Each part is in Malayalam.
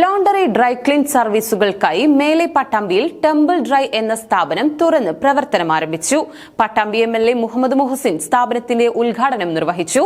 ലോണ്ടറി ഡ്രൈ ക്ലീൻ സർവീസുകൾക്കായി മേലെ പട്ടാമ്പിയിൽ ടെമ്പിൾ ഡ്രൈ എന്ന സ്ഥാപനം തുറന്ന് പ്രവർത്തനം ആരംഭിച്ചു. Pattambi M L A Muhammad Muhsin സ്ഥാപനത്തിന്റെ ഉദ്ഘാടനം നിർവഹിച്ചു.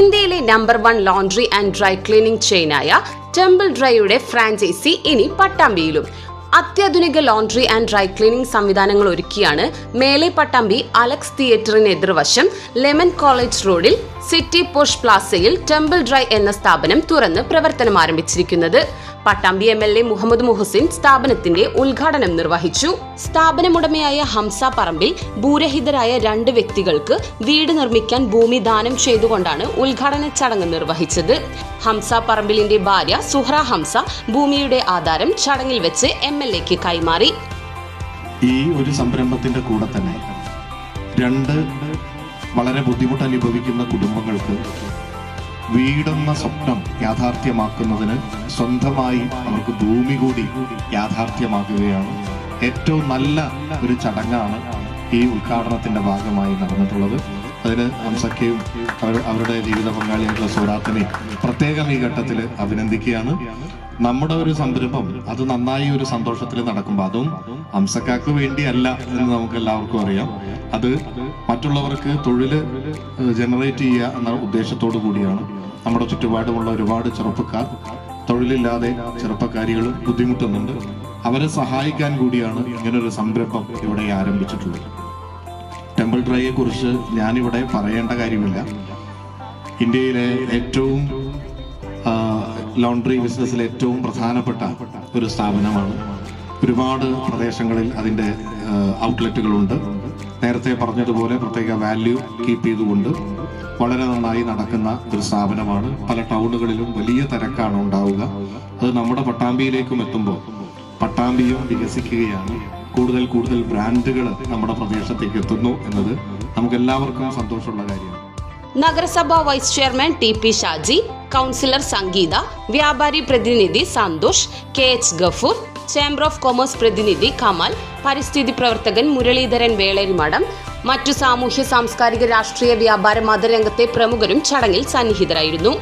ഇന്ത്യയിലെ number one laundry and dry cleaning ചെയിനായ temple ഡ്രൈയുടെ ഫ്രാഞ്ചൈസി ഇനി പട്ടാമ്പിയിലും. അത്യാധുനിക ലോണ്ടറി ആൻഡ് ഡ്രൈ ക്ലീനിംഗ് സംവിധാനങ്ങൾ ഒരുക്കിയാണ് മേലെ പട്ടാമ്പി അലക്സ് തിയേറ്ററിന് എതിർവശം ലെമൺ കോളേജ് റോഡിൽ സിറ്റി പോഷ് പ്ലാസയിൽ ടെമ്പിൾ ഡ്രൈ എന്ന സ്ഥാപനം തുറന്ന് പ്രവർത്തനം ആരംഭിച്ചിരിക്കുന്നത്. Pattambi M L A Muhammad Muhsin സ്ഥാപനത്തിന്റെ ഉദ്ഘാടനം നിർവഹിച്ചു. സ്ഥാപനമുടമയായ ഹംസ പറമ്പിൽ ഭൂരഹിതരായ രണ്ട് വ്യക്തികൾക്ക് വീട് നിർമ്മിക്കാൻ ഭൂമി ദാനം ചെയ്തുകൊണ്ടാണ് ഉദ്ഘാടന ചടങ്ങ് നിർവഹിച്ചത്. ഹംസ പറമ്പിലിന്റെ ഭാര്യ സുഹ്ര ഹംസ ഭൂമിയുടെ ആധാരം ചടങ്ങിൽ വെച്ച് എം എൽ എക്ക് കൈമാറി. ഈ ഒരു സംരംഭത്തിന്റെ കൂടെ തന്നെ രണ്ട് വളരെ ബുദ്ധിമുട്ട് അനുഭവിക്കുന്ന കുടുംബങ്ങൾക്ക് വീടെന്ന സ്വപ്നം യാഥാർത്ഥ്യമാക്കുന്നതിന് സ്വന്തമായി അവർക്ക് ഭൂമി കൂടി യാഥാർത്ഥ്യമാക്കുകയാണ്. ഏറ്റവും നല്ല ഒരു ചടങ്ങാണ് ഈ ഉദ്ഘാടനത്തിന്റെ ഭാഗമായി നടന്നിട്ടുള്ളത്. അതിന് ഹംസക്കയും അവരുടെ ജീവിത പങ്കാളിയായിട്ടുള്ള സോറാത്തിനെയും പ്രത്യേകം ഈ ഘട്ടത്തിൽ അഭിനന്ദിക്കുകയാണ്. നമ്മുടെ ഒരു സംരംഭം അത് നന്നായി ഒരു സന്തോഷത്തിൽ നടക്കുമ്പോൾ അതും ഹംസക്കാക്ക് വേണ്ടിയല്ല എന്ന് നമുക്ക് എല്ലാവർക്കും അറിയാം. അത് മറ്റുള്ളവർക്ക് തൊഴിൽ ജനറേറ്റ് ചെയ്യുക എന്ന ഉദ്ദേശത്തോടു കൂടിയാണ്. നമ്മുടെ ചുറ്റുപാടുമുള്ള ഒരുപാട് ചെറുപ്പക്കാർ തൊഴിലില്ലാതെ ചെറുപ്പക്കാരികളും ബുദ്ധിമുട്ടുന്നുണ്ട്. അവരെ സഹായിക്കാൻ കൂടിയാണ് ഇങ്ങനൊരു സംരംഭം ഇവിടെ ആരംഭിച്ചിട്ടുള്ളത്. ടെമ്പിൾ ഡ്രൈയെ കുറിച്ച് ഞാനിവിടെ പറയേണ്ട കാര്യമില്ല. ഇന്ത്യയിലെ ഏറ്റവും ലോണ്ടറി ബിസിനസ്സിൽ ഏറ്റവും പ്രധാനപ്പെട്ട ഒരു സ്ഥാപനമാണ്. ഒരുപാട് പ്രദേശങ്ങളിൽ അതിന്റെ ഔട്ട്ലെറ്റുകളുണ്ട് നേരത്തെ പറഞ്ഞതുപോലെ പ്രത്യേക വാല്യൂ കീപ്പ് ചെയ്തുകൊണ്ട് വളരെ നന്നായി നടക്കുന്ന ഒരു സ്ഥാപനമാണ്. പല ടൗണുകളിലും വലിയ തിരക്കാണ് ഉണ്ടാവുക. അത് നമ്മുടെ പട്ടാമ്പിയിലേക്കും എത്തുമ്പോൾ പട്ടാമ്പിയും വികസിക്കുകയാണ്. കൂടുതൽ കൂടുതൽ ബ്രാൻഡുകൾ നമ്മുടെ പ്രദേശത്തേക്ക് എത്തുന്നു എന്നത് നമുക്കെല്ലാവർക്കും സന്തോഷമുള്ള കാര്യമാണ്. നഗരസഭാ vice chairman T P Shaji councillor Sangeetha വ്യാപാരി പ്രതിനിധി Santhosh K H Gafoor chamber of commerce പ്രതിനിധി കമൽ പരിസ്ഥിതി പ്രവർത്തകൻ മുരളീധരൻ വേളരിമഠം മറ്റു സാമൂഹ്യ സാംസ്കാരിക രാഷ്ട്രീയ വ്യാപാര മതരംഗത്തെ പ്രമുഖരും ചടങ്ങിൽ സന്നിഹിതരായിരുന്നു.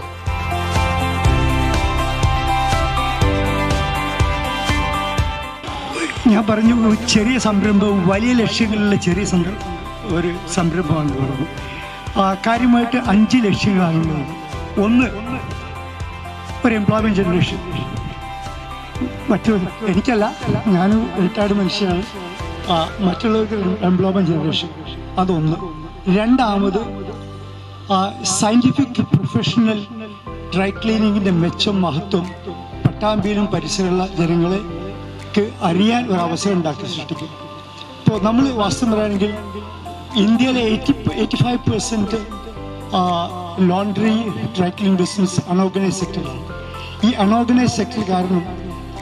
ഞാൻ പറഞ്ഞു ചെറിയ സംരംഭവും വലിയ ലക്ഷ്യങ്ങളുള്ള ചെറിയ സംരംഭം ഒരു സംരംഭമാണ് ആ കാര്യമായിട്ട് അഞ്ച് ലക്ഷ്യങ്ങളാണുള്ളത്. ഒന്ന് ഒരു എംപ്ലോയ്മെന്റ് ജനറേഷൻ മറ്റു എനിക്കല്ല ഞാനും റിട്ടയർഡ് മനുഷ്യനാണ്. മറ്റുള്ളവർക്ക് എംപ്ലോയ്മെന്റ് ജനറേഷൻ അതൊന്ന്. രണ്ടാമത് സയന്റിഫിക് പ്രൊഫഷണൽ ഡ്രൈ ക്ലീനിങ്ങിന്റെ മെച്ചം മഹത്വം പട്ടാമ്പിയിലും പരിസരമുള്ള ജനങ്ങളെക്ക് അറിയാൻ ഒരു അവസരം ഉണ്ടാക്കി സൃഷ്ടിക്കും. ഇപ്പോൾ നമ്മൾ വാസ്തു പറയുകയാണെങ്കിൽ ഇന്ത്യയിലെ eighty eighty five percent laundry dry business unorganise സെക്ടറാണ് ഈ അൺഓർഗനൈസ് സെക്ടർ കാരണം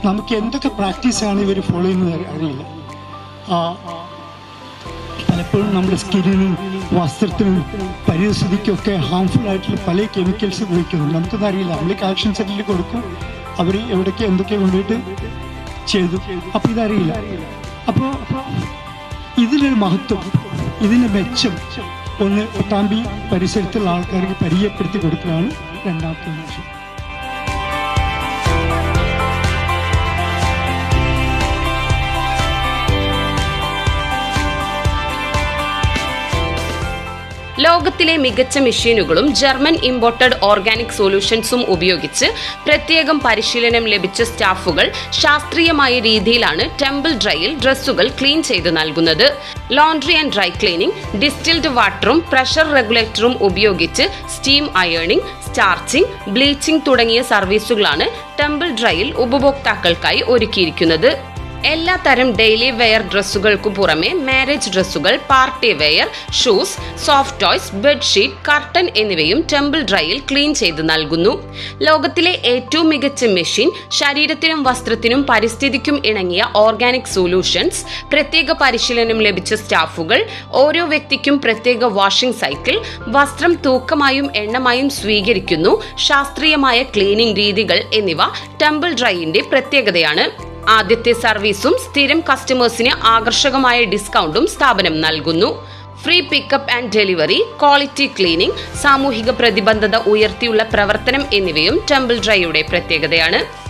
നമുക്ക് എന്തൊക്കെ പ്രാക്ടീസാണ് ഇവർ ഫോളോ ചെയ്യുന്നത് അറി- അറിയില്ല. പലപ്പോഴും നമ്മുടെ സ്കിന്നിനും വസ്ത്രത്തിനും പരിസ്ഥിതിക്കൊക്കെ ഹാംഫുൾ ആയിട്ടുള്ള പല കെമിക്കൽസ് ഉപയോഗിക്കുന്നുണ്ട് നമുക്കൊന്നും അറിയില്ല. നമ്മൾ കളക്ഷൻ സെറ്റിൽ കൊടുക്കും. അവർ എവിടേക്ക് എന്തൊക്കെ കൊണ്ടുപോയിട്ട് ചെയ്തു. അപ്പോൾ ഇതറിയില്ല. അപ്പോൾ ഇതിലൊരു മഹത്വം. ഇതിന്റെ മെച്ചം ഒന്ന് പട്ടാമ്പി പരിസരത്തുള്ള ആൾക്കാർക്ക് പരിചയപ്പെടുത്തി കൊടുക്കുകയാണ് രണ്ടാമത്തെ ലക്ഷ്യം ലോകത്തിലെ മികച്ച മെഷീനുകളും ജർമ്മൻ ഇമ്പോർട്ടഡ് ഓർഗാനിക് സൊല്യൂഷൻസും ഉപയോഗിച്ച് പ്രത്യേകം പരിശീലനം ലഭിച്ച സ്റ്റാഫുകൾ ശാസ്ത്രീയമായ രീതിയിലാണ് ടെമ്പിൾ ഡ്രൈയിൽ ഡ്രസ്സുകൾ ക്ലീൻ ചെയ്ത് നൽകുന്നത്. Laundry and dry cleaning distilled വാട്ടറും പ്രഷർ റെഗുലേറ്ററും ഉപയോഗിച്ച് സ്റ്റീം അയേണിംഗ് സ്റ്റാർച്ചിംഗ് ബ്ലീച്ചിംഗ് തുടങ്ങിയ സർവീസുകളാണ് ടെമ്പിൾ ഡ്രൈയിൽ ഉപഭോക്താക്കൾക്കായി ഒരുക്കിയിരിക്കുന്നത്. എല്ലാ തരം ഡെയിലി വെയർ ഡ്രസ്സുകൾക്കു പുറമെ മാരേജ് ഡ്രസ്സുകൾ party wear shoes soft toys bedsheet curtain എന്നിവയും ടെമ്പിൾ ഡ്രൈയിൽ ക്ലീൻ ചെയ്ത് നൽകുന്നു. ലോകത്തിലെ ഏറ്റവും മികച്ച മെഷീൻ ശരീരത്തിനും വസ്ത്രത്തിനും പരിസ്ഥിതിക്കും ഇണങ്ങിയ ഓർഗാനിക് സൊല്യൂഷൻസ് പ്രത്യേക പരിശീലനം ലഭിച്ച സ്റ്റാഫുകൾ ഓരോ വ്യക്തിക്കും പ്രത്യേക വാഷിംഗ് സൈക്കിൾ വസ്ത്രം തൂക്കമായും എണ്ണമായും സ്വീകരിക്കുന്നു ശാസ്ത്രീയമായ ക്ലീനിംഗ് രീതികൾ എന്നിവ ടെമ്പിൾ ഡ്രൈയിന്റെ പ്രത്യേകതയാണ്. ആദ്യത്തെ സർവീസും സ്ഥിരം കസ്റ്റമേഴ്സിന് ആകർഷകമായ ഡിസ്കൗണ്ടും സ്ഥാപനം നൽകുന്നു. Free pickup and delivery quality cleaning സാമൂഹിക പ്രതിബദ്ധത ഉയർത്തിയുള്ള പ്രവർത്തനം എന്നിവയും ടെമ്പിൾ ഡ്രൈയുടെ പ്രത്യേകതയാണ്.